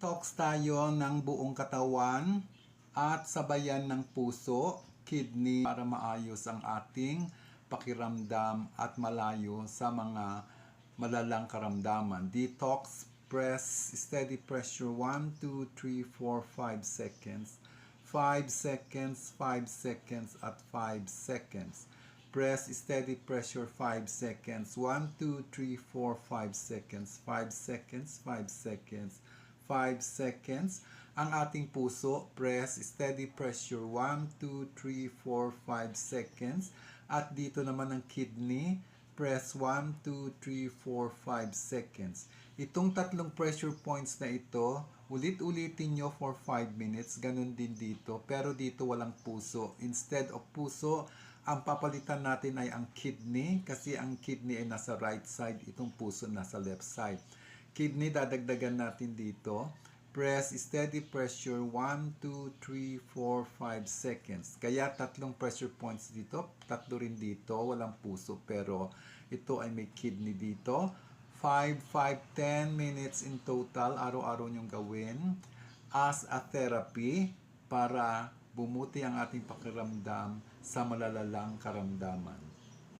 Detox tayo ng buong katawan at sabayan ng puso, kidney para maayos ang ating pakiramdam at malayo sa mga malalang karamdaman. Detox, press, steady pressure 1, 2, 3, 4, 5 seconds. 5 seconds, 5 seconds at 5 seconds. Press steady pressure 5 seconds. 1, 2, 3, 4, 5 seconds. 5 seconds, 5 seconds, 5 seconds. Ang ating puso, press steady pressure 1, 2, 3, 4, 5 seconds. At dito naman ang kidney, press 1, 2, 3, 4, 5 seconds. Itong tatlong pressure points na ito, ulit-ulitin nyo for 5 minutes. Ganun din dito. Pero dito walang puso. Instead of puso, ang papalitan natin ay ang kidney kasi ang kidney ay nasa right side, itong puso nasa left side. Kidney dadagdagan natin dito. Press steady pressure 1, 2, 3, 4, 5 seconds. Kaya tatlong pressure points dito, tatlo rin dito, walang puso pero ito ay may kidney dito. 5, 5, 10 minutes in total, araw-araw niyong gawin as a therapy para bumuti ang ating pakiramdam sa malalalang karamdaman.